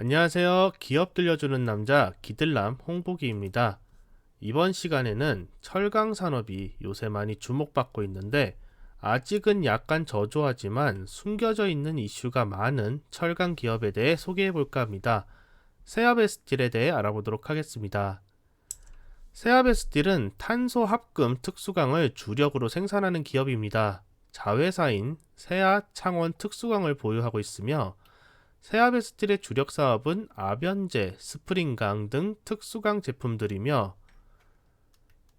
안녕하세요. 기업 들려주는 남자 기들남 홍보기입니다. 이번 시간에는 철강 산업이 요새 많이 주목받고 있는데 아직은 약간 저조하지만 숨겨져 있는 이슈가 많은 철강 기업에 대해 소개해 볼까 합니다. 세아베스틸에 대해 알아보도록 하겠습니다. 세아베스틸은 탄소 합금 특수강을 주력으로 생산하는 기업입니다. 자회사인 세아 창원 특수강을 보유하고 있으며 세아베스틸의 주력 사업은 아변제, 스프링강 등 특수강 제품들이며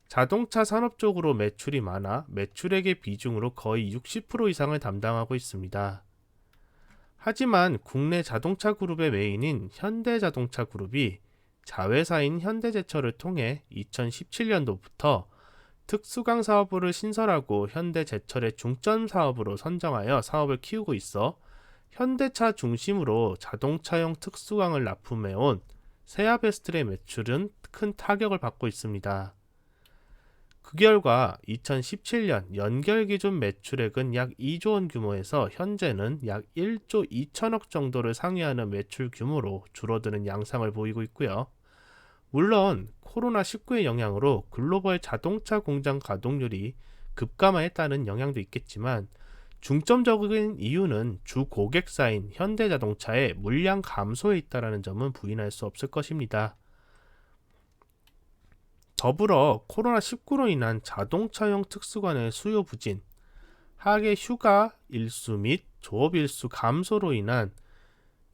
자동차 산업 쪽으로 매출이 많아 매출액의 비중으로 거의 60% 이상을 담당하고 있습니다. 하지만 국내 자동차 그룹의 메인인 현대자동차 그룹이 자회사인 현대제철을 통해 2017년도부터 특수강 사업부를 신설하고 현대제철의 중점 사업으로 선정하여 사업을 키우고 있어 현대차 중심으로 자동차용 특수강을 납품해온 세아베스틀의 매출은 큰 타격을 받고 있습니다. 그 결과 2017년 연결 기준 매출액은 약 2조 원 규모에서 현재는 약 1조 2천억 정도를 상회하는 매출 규모로 줄어드는 양상을 보이고 있고요. 물론 코로나19의 영향으로 글로벌 자동차 공장 가동률이 급감하했다는 영향도 있겠지만 중점적인 이유는 주 고객사인 현대자동차의 물량 감소에 있다라는 점은 부인할 수 없을 것입니다. 더불어 코로나19로 인한 자동차용 특수관의 수요 부진, 하계 휴가 일수 및 조업 일수 감소로 인한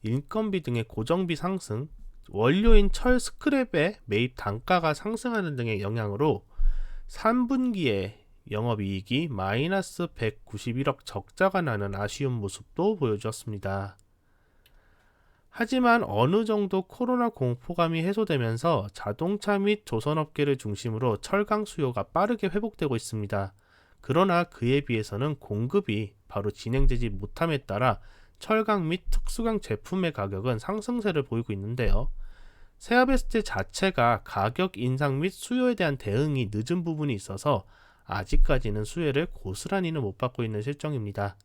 인건비 등의 고정비 상승, 원료인 철 스크랩의 매입 단가가 상승하는 등의 영향으로 3분기에 영업이익이 마이너스 191억 적자가 나는 아쉬운 모습도 보여주었습니다. 하지만 어느 정도 코로나 공포감이 해소되면서 자동차 및 조선업계를 중심으로 철강 수요가 빠르게 회복되고 있습니다. 그러나 그에 비해서는 공급이 바로 진행되지 못함에 따라 철강 및 특수강 제품의 가격은 상승세를 보이고 있는데요. 세아베스트 자체가 가격 인상 및 수요에 대한 대응이 늦은 부분이 있어서 아직까지는 수혜를 고스란히는 못 받고 있는 실정입니다.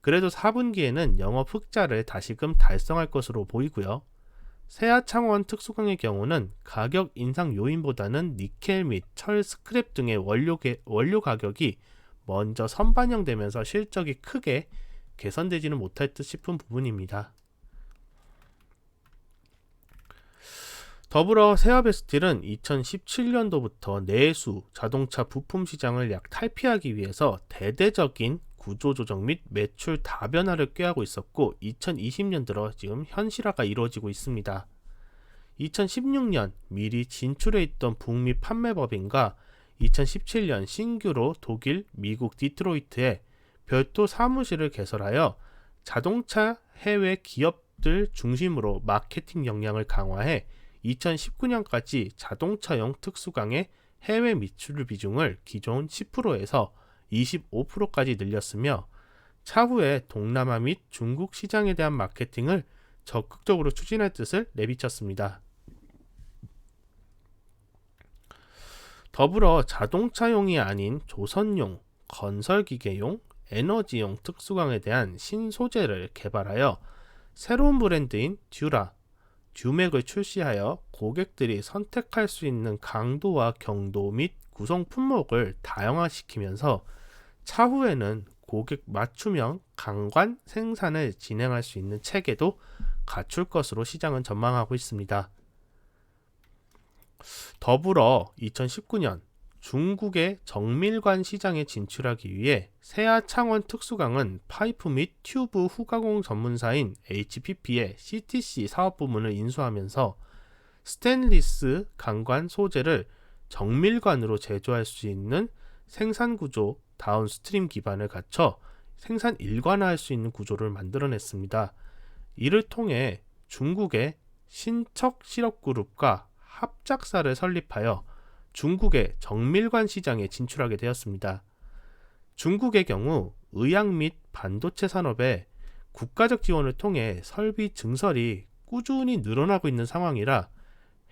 그래도 4분기에는 영업 흑자를 다시금 달성할 것으로 보이고요. 세아창원 특수강의 경우는 가격 인상 요인보다는 니켈 및 철 스크랩 등의 원료, 개, 원료 가격이 먼저 선반영되면서 실적이 크게 개선되지는 못할 듯 싶은 부분입니다. 더불어 세아베스틸은 2017년도부터 내수 자동차 부품 시장을 약 탈피하기 위해서 대대적인 구조 조정 및 매출 다변화를 꾀하고 있었고 2020년 들어 지금 현실화가 이루어지고 있습니다. 2016년 미리 진출해 있던 북미 판매 법인과 2017년 신규로 독일, 미국 디트로이트에 별도 사무실을 개설하여 자동차 해외 기업들 중심으로 마케팅 역량을 강화해 2019년까지 자동차용 특수강의 해외 미출 비중을 기존 10%에서 25%까지 늘렸으며 차후에 동남아 및 중국 시장에 대한 마케팅을 적극적으로 추진할 뜻을 내비쳤습니다. 더불어 자동차용이 아닌 조선용, 건설기계용, 에너지용 특수강에 대한 신소재를 개발하여 새로운 브랜드인 듀라, 듀맥을 출시하여 고객들이 선택할 수 있는 강도와 경도 및 구성 품목을 다양화시키면서 차후에는 고객 맞춤형 강관 생산을 진행할 수 있는 체계도 갖출 것으로 시장은 전망하고 있습니다. 더불어 2019년 중국의 정밀관 시장에 진출하기 위해 세아 창원 특수강은 파이프 및 튜브 후가공 전문사인 HPP의 CTC 사업 부문을 인수하면서 스테인리스 강관 소재를 정밀관으로 제조할 수 있는 생산 구조 다운스트림 기반을 갖춰 생산 일관화할 수 있는 구조를 만들어냈습니다. 이를 통해 중국의 신척 실업그룹과 합작사를 설립하여 중국의 정밀관 시장에 진출하게 되었습니다. 중국의 경우 의학 및 반도체 산업에 국가적 지원을 통해 설비 증설이 꾸준히 늘어나고 있는 상황이라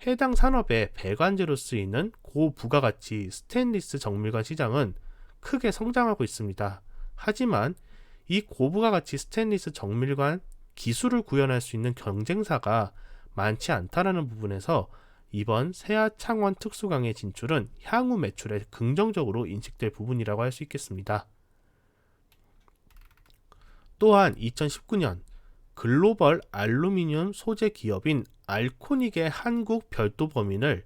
해당 산업의 배관제로 쓰이는 고부가가치 스테인리스 정밀관 시장은 크게 성장하고 있습니다. 하지만 이 고부가가치 스테인리스 정밀관 기술을 구현할 수 있는 경쟁사가 많지 않다라는 부분에서 이번 세아 창원 특수강의 진출은 향후 매출에 긍정적으로 인식될 부분이라고 할 수 있겠습니다. 또한 2019년 글로벌 알루미늄 소재 기업인 알코닉의 한국 별도 범인을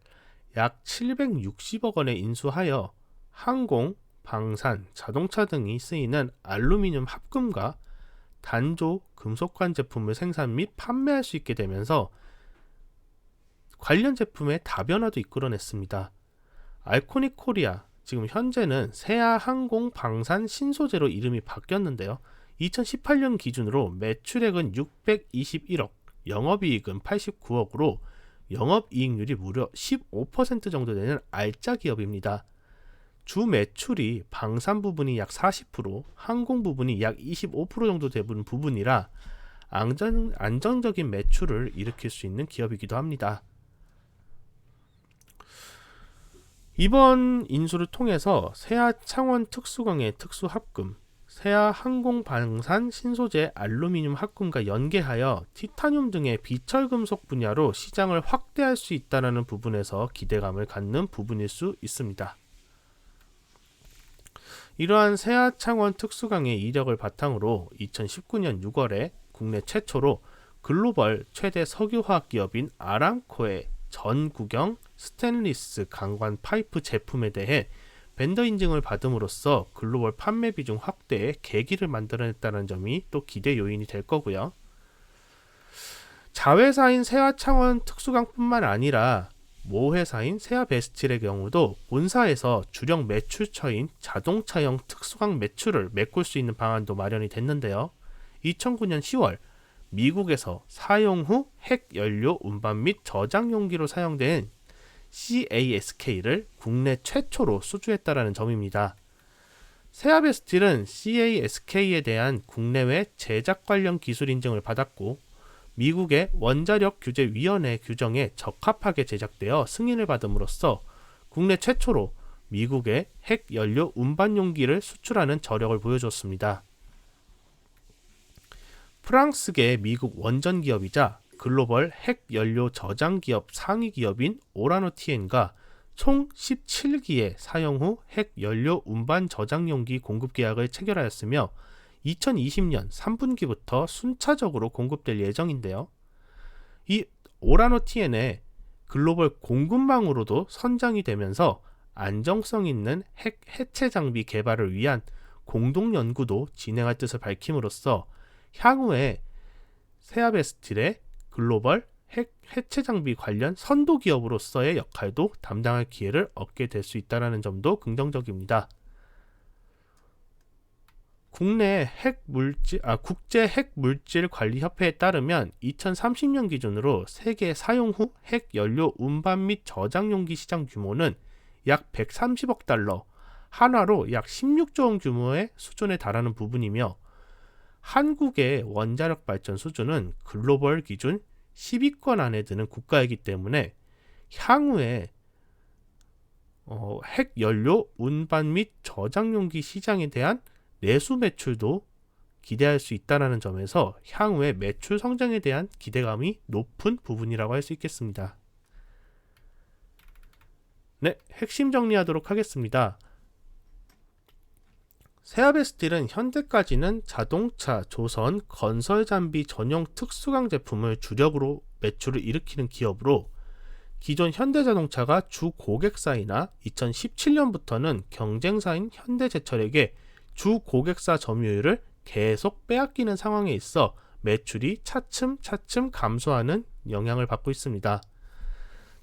약 760억 원에 인수하여 항공, 방산, 자동차 등이 쓰이는 알루미늄 합금과 단조, 금속관 제품을 생산 및 판매할 수 있게 되면서 관련 제품의 다변화도 이끌어냈습니다. 알코닉 코리아, 지금 현재는 세아 항공 방산 신소재로 이름이 바뀌었는데요. 2018년 기준으로 매출액은 621억, 영업이익은 89억으로 영업이익률이 무려 15% 정도 되는 알짜 기업입니다. 주 매출이 방산 부분이 약 40%, 항공 부분이 약 25% 정도 되는 부분이라 안전, 안정적인 매출을 일으킬 수 있는 기업이기도 합니다. 이번 인수를 통해서 세아 창원 특수광의 특수 합금, 세아 항공방산 신소재 알루미늄 합금과 연계하여 티타늄 등의 비철금속 분야로 시장을 확대할 수 있다는 부분에서 기대감을 갖는 부분일 수 있습니다. 이러한 세아 창원 특수강의 이력을 바탕으로 2019년 6월에 국내 최초로 글로벌 최대 석유화학 기업인 아람코의 전구경 스테인리스 강관 파이프 제품에 대해 벤더 인증을 받음으로써 글로벌 판매 비중 확대에 계기를 만들어냈다는 점이 또 기대 요인이 될 거고요. 자회사인 세아창원 특수강뿐만 아니라 모회사인 세아베스틸의 경우도 본사에서 주력 매출처인 자동차형 특수강 매출을 메꿀 수 있는 방안도 마련이 됐는데요. 2009년 10월 미국에서 사용 후 핵 연료 운반 및 저장 용기로 사용된 CASK를 국내 최초로 수주했다라는 점입니다. 세아베 스틸은 CASK에 대한 국내외 제작 관련 기술 인증을 받았고 미국의 원자력 규제 위원회 규정에 적합하게 제작되어 승인을 받음으로써 국내 최초로 미국의 핵 연료 운반 용기를 수출하는 저력을 보여줬습니다. 프랑스계 미국 원전 기업이자 글로벌 핵 연료 저장 기업 상위 기업인 오라노티엔과 총 17기의 사용 후 핵 연료 운반 저장 용기 공급 계약을 체결하였으며 2020년 3분기부터 순차적으로 공급될 예정인데요. 이 오라노티엔의 글로벌 공급망으로도 선장이 되면서 안정성 있는 핵 해체 장비 개발을 위한 공동 연구도 진행할 뜻을 밝힘으로써 향후에 세아베스틸의 글로벌 핵 해체 장비 관련 선도 기업으로서의 역할도 담당할 기회를 얻게 될 수 있다는 점도 긍정적입니다. 국내 핵 물질 아 국제 핵 물질 관리 협회에 따르면 2030년 기준으로 세계 사용 후 핵 연료 운반 및 저장 용기 시장 규모는 약 130억 달러, 한화로 약 16조 원 규모의 수준에 달하는 부분이며 한국의 원자력 발전 수준은 글로벌 기준 10위권 안에 드는 국가이기 때문에 향후에 어, 핵 연료 운반 및 저장 용기 시장에 대한 내수 매출도 기대할 수 있다는 점에서 향후에 매출 성장에 대한 기대감이 높은 부분이라고 할 수 있겠습니다. 네, 핵심 정리하도록 하겠습니다. 세아베스틸은 현대까지는 자동차, 조선, 건설 장비 전용 특수강 제품을 주력으로 매출을 일으키는 기업으로 기존 현대자동차가 주 고객사이나 2017년부터는 경쟁사인 현대제철에게 주 고객사 점유율을 계속 빼앗기는 상황에 있어 매출이 차츰 차츰 감소하는 영향을 받고 있습니다.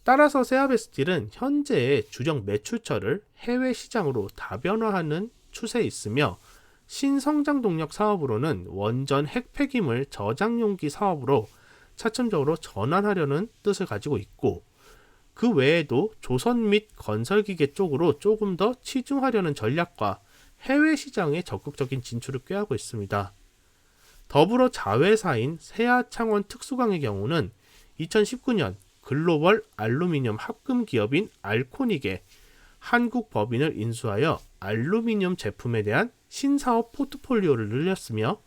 따라서 세아베스틸은 현재의 주력 매출처를 해외 시장으로 다변화하는 추세에 있으며 신성장 동력 사업으로는 원전 핵폐기물 저장 용기 사업으로 차츰적으로 전환하려는 뜻을 가지고 있고 그 외에도 조선 및 건설기계 쪽으로 조금 더 치중하려는 전략과 해외 시장에 적극적인 진출을 꾀하고 있습니다. 더불어 자회사인 세아창원 특수광의 경우는 2019년 글로벌 알루미늄 합금 기업인 알코닉에 한국 법인을 인수하여 알루미늄 제품에 대한 신사업 포트폴리오를 늘렸으며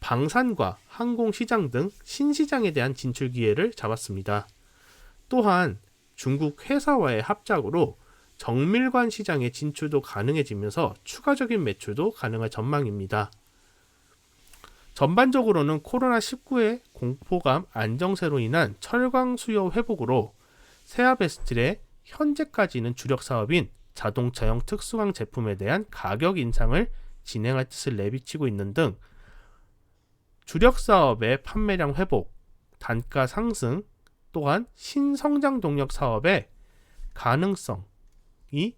방산과 항공 시장 등 신시장에 대한 진출 기회를 잡았습니다. 또한 중국 회사와의 합작으로 정밀관 시장의 진출도 가능해지면서 추가적인 매출도 가능할 전망입니다. 전반적으로는 코로나19의 공포감 안정세로 인한 철강 수요 회복으로 세아베스틸의 현재까지는 주력 사업인 자동차용 특수강 제품에 대한 가격 인상을 진행할 뜻을 내비치고 있는 등 주력 사업의 판매량 회복, 단가 상승, 또한 신성장 동력 사업의 가능성이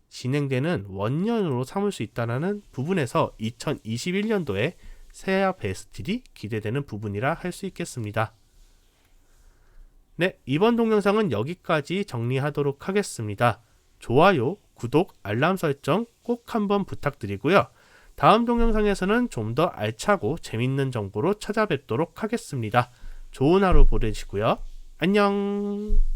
진행되는 원년으로 삼을 수 있다는 부분에서 2021년도에 세아 베스틸이 기대되는 부분이라 할 수 있겠습니다. 네, 이번 동영상은 여기까지 정리하도록 하겠습니다. 좋아요, 구독, 알람 설정 꼭 한번 부탁드리고요. 다음 동영상에서는 좀 더 알차고 재밌는 정보로 찾아뵙도록 하겠습니다. 좋은 하루 보내시고요. 안녕!